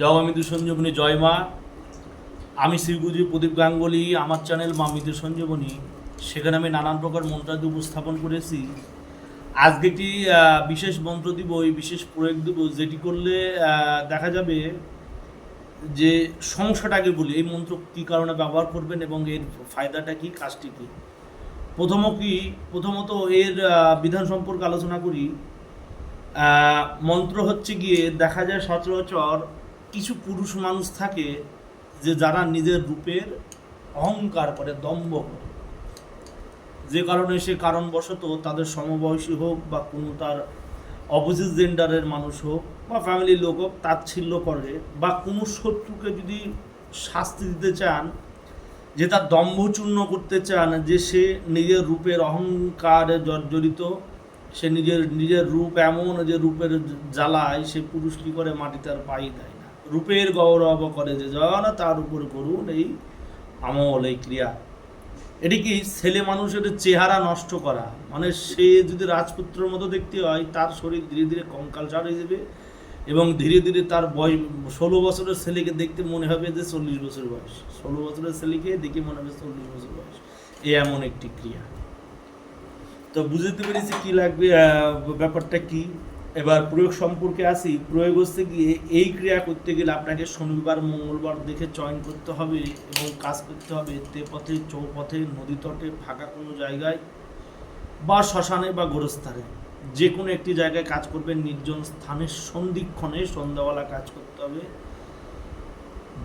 জয় মৃদু সঞ্জীবনী জয় মা। আমি শ্রীগুরু প্রদীপ গাঙ্গুলি, আমার চ্যানেল মা মৃদু সঞ্জীবনী সেখানে আমি নানান প্রকার মন্ত্রাদি উপস্থাপন করেছি। আজকে একটি বিশেষ মন্ত্র দিব, এই বিশেষ প্রয়োগ দিব, যেটি করলে দেখা যাবে যে সমস্যাটাকে বলি, এই মন্ত্র কী কারণে ব্যবহার করবেন এবং এর ফায়দাটা কি, কাজটি কী? প্রথম কি, প্রথমত এর বিধান সম্পর্কে আলোচনা করি। মন্ত্র হচ্ছে গিয়ে, দেখা যায় সচরাচর কিছু পুরুষ মানুষ থাকে যে যারা নিজের রূপের অহংকার করে, দম্ভ করে। যে কারণে সে কারণবশত তাদের সমবয়সী হোক বা কোনো তার অপোজিট জেন্ডারের মানুষ হোক বা ফ্যামিলির লোক হোক, তাচ্ছিল্য করে বা কোনো শত্রুকে যদি শাস্তি দিতে চান, যে তার দম্ভচূর্ণ করতে চান, যে সে নিজের রূপের অহংকারে জর্জরিত সে নিজের নিজের রূপ এমন যে রূপের জ্বালায়, সে পুরুষ কী করে মাটিতে আর পাই দেয় রূপের গৌরব করে যে জন, তার উপর করুন এই আমল, এই ক্রিয়া। এটি কি ছেলে মানুষের চেহারা নষ্ট করা? মানে সে যদি রাজপুত্রের মতো দেখতে হয়, তার শরীর ধীরে ধীরে কঙ্কালসার হয়ে যাবে এবং ধীরে ধীরে তার বয়স, ষোলো বছরের ছেলেকে দেখতে মনে হবে যে চল্লিশ বছর বয়স। ষোলো বছরের ছেলেকে দেখে মনে হবে চল্লিশ বছর বয়স। এ এমন একটি ক্রিয়া। তো বুঝতে পেরেছি কি লাগবে ব্যাপারটা কি? এবার প্রয়োগ সম্পর্কে আসি প্রয়োগ হচ্ছে গিয়ে এই ক্রিয়া করতে গেলে আপনাকে শনিবার, মঙ্গলবার দেখে চয়ন করতে হবে এবং কাজ করতে হবে তে পথে চৌপথে, নদী তটে, ফাঁকা কোনো জায়গায় বা শ্মশানে বা গোরস্থানে। যে কোনো একটি জায়গায় কাজ করবেন নির্জন স্থানের সন্ধিক্ষণে সন্ধ্যাবেলা কাজ করতে হবে।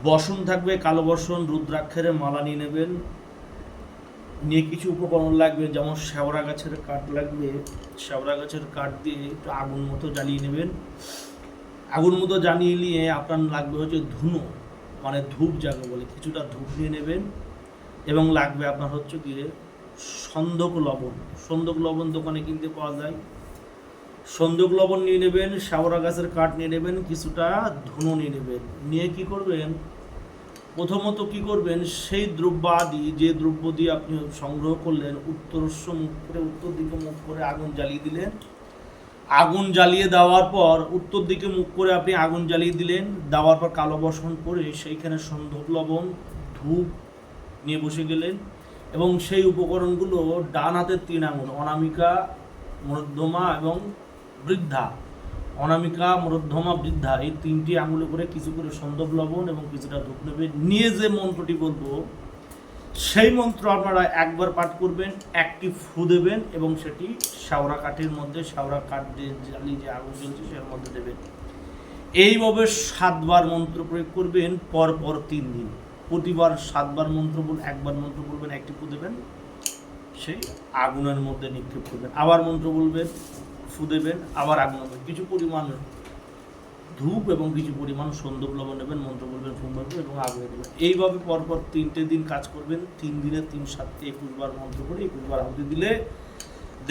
বসন থাকবে, কালো বসন, রুদ্রাক্ষের মালা নিয়ে নেবেন নিয়ে কিছু উপকরণ লাগবে, যেমন শ্যাওড়া গাছের কাঠ লাগবে। শ্যাওড়া গাছের কাঠ দিয়ে একটু আগুন মতো জ্বালিয়ে নেবেন। আগুন মতো জ্বালিয়ে নিয়ে আপনার লাগবে হচ্ছে ধুনো মানে ধূপ যাকে বলে, কিছুটা ধূপ নিয়ে নেবেন। এবং লাগবে আপনার হচ্ছে গিয়ে সন্দক লবণ। সন্দক লবণ দোকানে কিনতে পাওয়া যায়। সন্দক লবণ নিয়ে নেবেন, শ্যাওড়া গাছের কাঠ নিয়ে নেবেন, কিছুটা ধুনো নিয়ে নেবেন। নিয়ে কি করবেন? প্রথমত কি করবেন, সেই দ্রব্যাদি, যে দ্রব্য দিয়ে আপনি সংগ্রহ করলেন উত্তরস্ব মুখ করে, উত্তর দিকে মুখ করে আগুন জ্বালিয়ে দিলেন। আগুন জ্বালিয়ে দেওয়ার পর উত্তর দিকে মুখ করে আপনি আগুন জ্বালিয়ে দিলেন। দেওয়ার পর কালো বসন করে সেইখানে সন্ধক লবণ, ধূপ নিয়ে বসে গেলেন এবং সেই উপকরণগুলো ডান হাতের তিন আঙুল, অনামিকা, মধ্যমা এবং বৃদ্ধা অনামিকা মধ্যমা বৃদ্ধা এই তিনটি আঙুলে করে কিছু করে সন্দব লবণ এবং কিছুটা ধূপ নেবে। নিয়ে যে মন্ত্রটি বলব, সেই মন্ত্র আপনারা একবার পাঠ করবেন, একটি ফু দেবেন এবং সেটি শাওরা কাঠের মধ্যে, শাওরা কাঠ দিয়ে জ্বালিয়ে যে আগুন জ্বলছে সের মধ্যে দেবেন। এইভাবে সাতবার মন্ত্র প্রয়োগ করবেন, পর পর তিন দিন। প্রতিবার সাতবার মন্ত্র বল, একবার মন্ত্র বলবেন, একটি ফু দেবেন, সেই আগুনের মধ্যে নিক্ষেপ করবেন। আবার মন্ত্র বলবেন ফু দেবেন, আবার আগুন কিছু পরিমাণ ধূপ এবং কিছু পরিমাণ সন্দব লবণ নেবেন মন্ত্র বলবেন করবেন এবং আগুনে দেবেন এইভাবে পরপর তিনটে দিন কাজ করবেন। তিন দিনে তিন সাতটি একুশ বার মন্ত্র করে একুশ বার আহুতি দিলে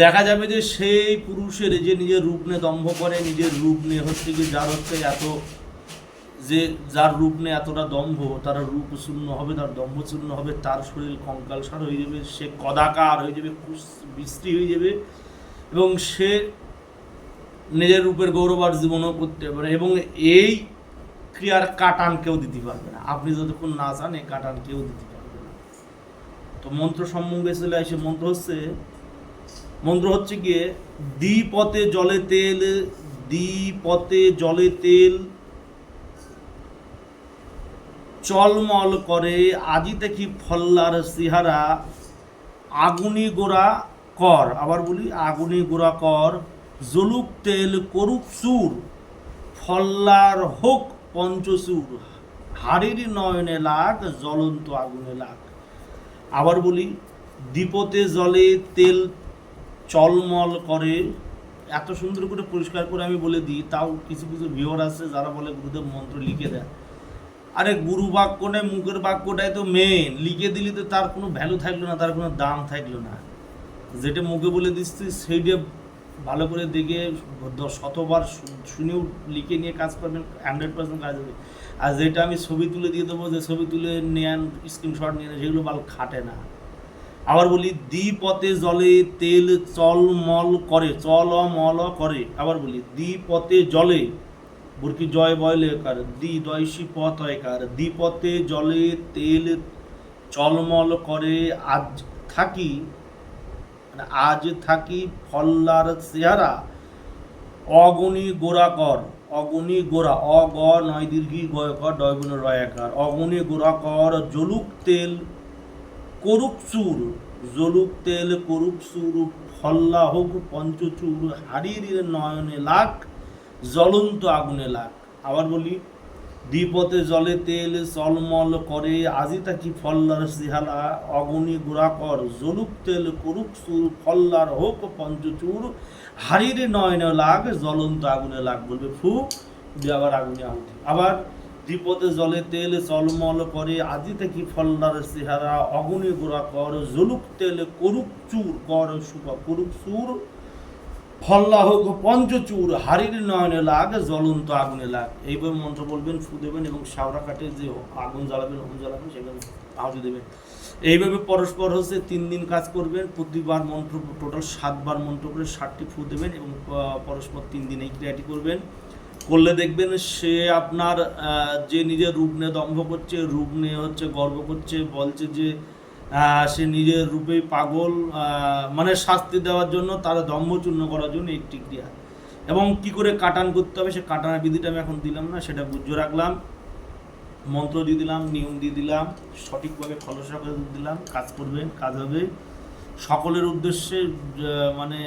দেখা যাবে যে সেই পুরুষের যে নিজের রূপ নিয়ে দম্ভ করে, নিজের রূপ নিয়ে হচ্ছে কি যার হচ্ছে এত যে যার রূপ নিয়ে এতটা দম্ভ, তার রূপ শূন্য হবে, তার দম্ভ শূন্য হবে, তার শরীর কঙ্কালসার হয়ে যাবে, সে কদাকার হয়ে যাবে, কুশ বিশ্রী হয়ে যাবে এবং সে নিজের রূপের গৌরবার জীবনও করতে পারে এবং এই ক্রিয়ার কাটান কেউ দিতে পারবে না। আপনি যতক্ষণ না চান, এই কাটান কেউ দিতে পারবে না। তো মন্ত্র সম্মুখে চলে আসে, মন্ত্র হচ্ছে মন্ত্র হচ্ছে গিয়ে দ্বিপথে জলে তেল, দ্বিপথে জলে তেল চলমল করে। আজি দেখি ফল্লার সিহারা, আগুনি গোড়া কর। আবার বলি, আগুনি গোড়া কর। জলুক তেল করুক সুর ফল্লার হোক পঞ্চসুর হাড়ির নয়নে লাগ, জ্বলন্ত আগুনে লাগ। আবার বলি, দ্বীপতে জলে তেল চলমল করে, এত সুন্দর করে পরিষ্কার করে আমি বলে দিই, তাও কিছু কিছু ভিওর আছে যারা বলে গুরুদেব মন্ত্র লিখে দেয়। আরে গুরু বাক্য নেই মুখের বাক্যটাই তো মেন লিখে দিলি তো তার কোনো ভ্যালু থাকল না, তার কোনো দাম থাকল না। যেটা মুখে বলে দিচ্ছি, সেইটা ভালো করে দেখে শতবার শুনেও লিখে নিয়ে কাজ করবেন হান্ড্রেড পার্সেন্ট কাজ হবে আর যেটা আমি ছবি তুলে দিয়ে দেবো, যে ছবি তুলে নেন স্ক্রিনশট নিয়ে সেগুলো ভালো খাটে না। আবার বলি দ্বি পথে জলে তেল চল মল করে, চল মল করে। আবার বলি দ্বি পথে জলে বুরকি জয় বয়লেকার দি দয়সী পথ হয়কার, দ্বিপথে জলে তেল চলমল করে, আজ থাকি আজ থাকি ফল্লার চেহারা, অগুণী গোড়াকর অগুণী গোড়া, অ, গ, নয়, দীর্ঘি গয় কর ডয়গুণ রয়াকার অগুণী গোড়াকর জলুক তেল, করুক চুর, জলুক তেল, করুক চুর, ফল্লা হোক পঞ্চচুর হাড়ির নয়নে লাখ, জ্বলন্ত আগুনে লাখ। আবার বলি দ্বিপথে জলে তেল চলমল করে আজি তাকি ফল্লার সিহালা অগুনি গুড়াকর জলুক তেল করুক চুর ফল্লার হোক পঞ্চচুর হাড়ির নয়নে লাগ, জ্বলন্ত আগুনে লাগ বলবে, ফু দিয়ে আবার আগুনে আহুতি আবার দ্বিপথে জলে তেল চলমল করে আজি থেকে ফল্লার চেহারা অগুনি গোড়া কর, জলুক তেল করুক চুর কর সুখ করুক চুর ফল্লা হোক পঞ্চচূর হাড়ির নয়নে লাগ, জ্বলন্ত আগুনে লাগ। এইভাবে মন্ত্র বলবেন, ফু দেবেন এবং শাওরা কাটে যে আগুন জ্বালাবেন হোম জ্বালাবেন, সেখানে আহুতি দেবেন। এইভাবে পরস্পর হচ্ছে তিন দিন কাজ করবেন, প্রতিবার মন্ত্র, টোটাল সাতবার মন্ত্র করে ষাটটি ফু দেবেন এবং পরস্পর তিন দিন এই ক্রিয়াটি করবেন। করলে দেখবেন সে আপনার যে নিজের রূপ নিয়ে দম্ভ করছে, রূপ নিয়ে হচ্ছে গর্ব করছে, বলছে যে সে নিজের রূপে পাগল মানে শাস্তি দেওয়ার জন্য তার দম্ভচূর্ণ করার জন্য একটি ক্রিয়া এবং কি করে কাটান করতে হবে সে কাটানোর বিধিটা আমি এখন দিলাম না সেটা বুঝে রাখলাম। মন্ত্র দিয়ে দিলাম নিয়ম দিয়ে দিলাম সঠিকভাবে খলসা করে দিলাম কাজ করবেন কাজ হবে। সকলের উদ্দেশ্যে মানে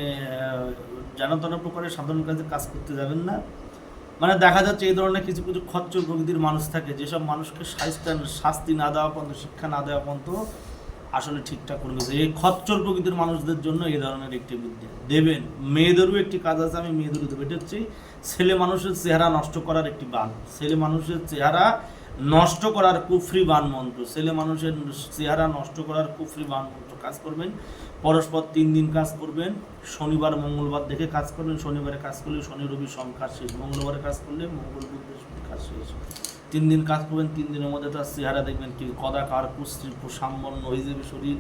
আহ, প্রকারে সাধারণ কাজে কাজ করতে যাবেন না। মানে দেখা যাচ্ছে এই ধরনের কিছু কিছু খচ্চর প্রকৃতির মানুষ থাকে যেসব মানুষকে শাস্তি শাস্তি না দেওয়া পর্যন্ত শিক্ষা না দেওয়া পর্যন্ত আসলে ঠিকঠাক করে গেছে এই খচ্চর প্রকৃতির মানুষদের জন্য এই ধরনের একটি বিদ্যা দেবেন, মেয়েদেরও একটি কাজ আছে, আমি মেয়েদেরও দেবো। এটা হচ্ছে ছেলে মানুষের চেহারা নষ্ট করার একটি বান। ছেলে মানুষের চেহারা নষ্ট করার কুফরি বান মন্ত্র ছেলে মানুষের চেহারা নষ্ট করার কুফরি বান মন্ত্র কাজ করবেন, পরস্পর তিন দিন কাজ করবেন, শনিবার, মঙ্গলবার দেখে কাজ করবেন, শনিবারে কাজ করলে শনি, রবি কাজ শেষ। মঙ্গলবারে কাজ করলে মঙ্গল, বুধ কাজ শেষ। তিন দিন কাজ করবেন, তিন দিনের মধ্যে তার চেহারা দেখবেন কি কদাকার কুস্ত্রী সাম্বন্ন হয়ে যাবে শরীর,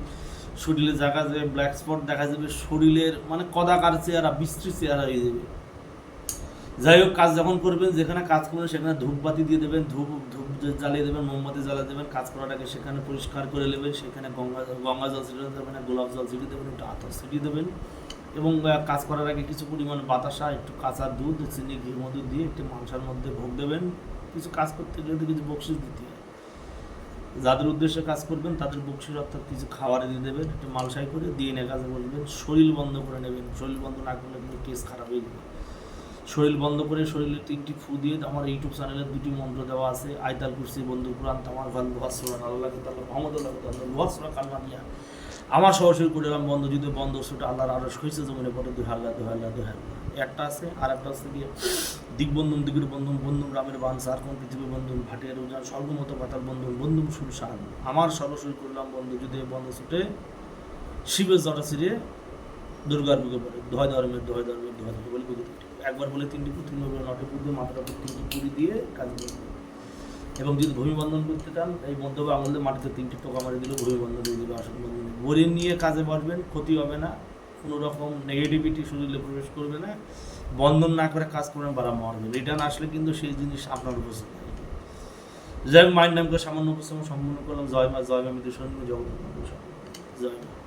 শরীরে দেখা যাবে ব্ল্যাক স্পট দেখা যাবে, শরীরের মানে কদাকার চেহারা বিস্তৃত চেহারা হয়ে যাবে। যাই হোক, কাজ যখন করবেন, যেখানে কাজ করবেন, সেখানে ধূপবাতি দিয়ে দেবেন, ধূপ ধূপ জ্বালিয়ে দেবেন, মোমবাতি জ্বালিয়ে দেবেন, কাজ আগে সেখানে পরিষ্কার করে নেবেন, সেখানে গঙ্গা গঙ্গা জল ছিটিয়ে দেবেন গোলাপ জল ছিটিয়ে দেবেন, একটু আতর ছিটিয়ে দেবেন এবং কাজ করার আগে কিছু পরিমাণ বাতাসা, একটু কাঁচা দুধ, চিনি ঘি মধু দিয়ে একটি মাংসার মধ্যে ভোগ দেবেন। কিছু কাজ করতে গেলে তো কিছু বকশিস দিতে হয়। যাদের উদ্দেশ্যে কাজ করবেন, তাদের বকশিস অর্থাৎ কিছু খাবার দিয়ে দেবেন, একটু মালসাই করে দিয়ে নিয়ে কাজে বসবেন, শরীর বন্ধ করে নেবেন। শরীর বন্ধ না করলে কিন্তু কেস খারাপ হয়ে যাবে। শরীর বন্ধ করে শরীরে তিনটি ফু দিয়ে আমার ইউটিউব চ্যানেলে দুটি মন্ত্র দেওয়া আছে, আয়তাল কুরসি বন্ধু কুরআন, তামার ভালো লোহাসুরান আল্লাহ তাল্লাহ মোহাম্মদ আল্লাহ তাল্লাহ লোহাসুরা আমার সরাসরি করে বন্ধ, যদি বন্ধ, সেটা আল্লাহর আরস হয়েছে জমিনে পরে দুই হাল্লা দুই হাল্লা দুই হাল্লা একটা আছে আর একটা আছে গিয়ে দিগবন্ধন দিগির বন্ধন বন্ধুম, রামের বান সার কোন পৃথিবী বন্ধন ভাটিয়ার উজান, স্বর্গমত পাতাল বন্ধন বন্ধুম সুরসান আমার সরাসরি করলাম বন্ধু যদি বন্ধ ছুটে শিবের জটা ছিঁড়ে দুর্গার বুকে পড়ে। দোহাই ধর্মের দোহাই ধর্মের দোহাই ধর্মের বলে বুকে একবার বলে তিনটি পুত তিনবার বলে নটি পুত দিয়ে মাথার উপর তিনটি পুরি দিয়ে কাজ এবং যদি ভূমি বন্ধন করতে চান, এই মন্তব্য আমাদের মাটিতে তিনটি টোকা মারি দিলে ভূমি বন্ধন দিয়ে দিবে, আসন বন্ধন নিয়ে কাজে বসবেন, ক্ষতি হবে না। কোনো রকম নেগেটিভিটি শরীরে প্রবেশ করবে না। বন্ধন না করে কাজ করবেন বারা মরবে রিটার্ন আসলে কিন্তু সেই জিনিস আপনার উপস্থিত। যাই হোক, মায়ের নামকে সামান্য উপস্থাপন সম্পূর্ণ করলাম। জয় মা জয় মা মৃত্যু জগৎ জয় মা।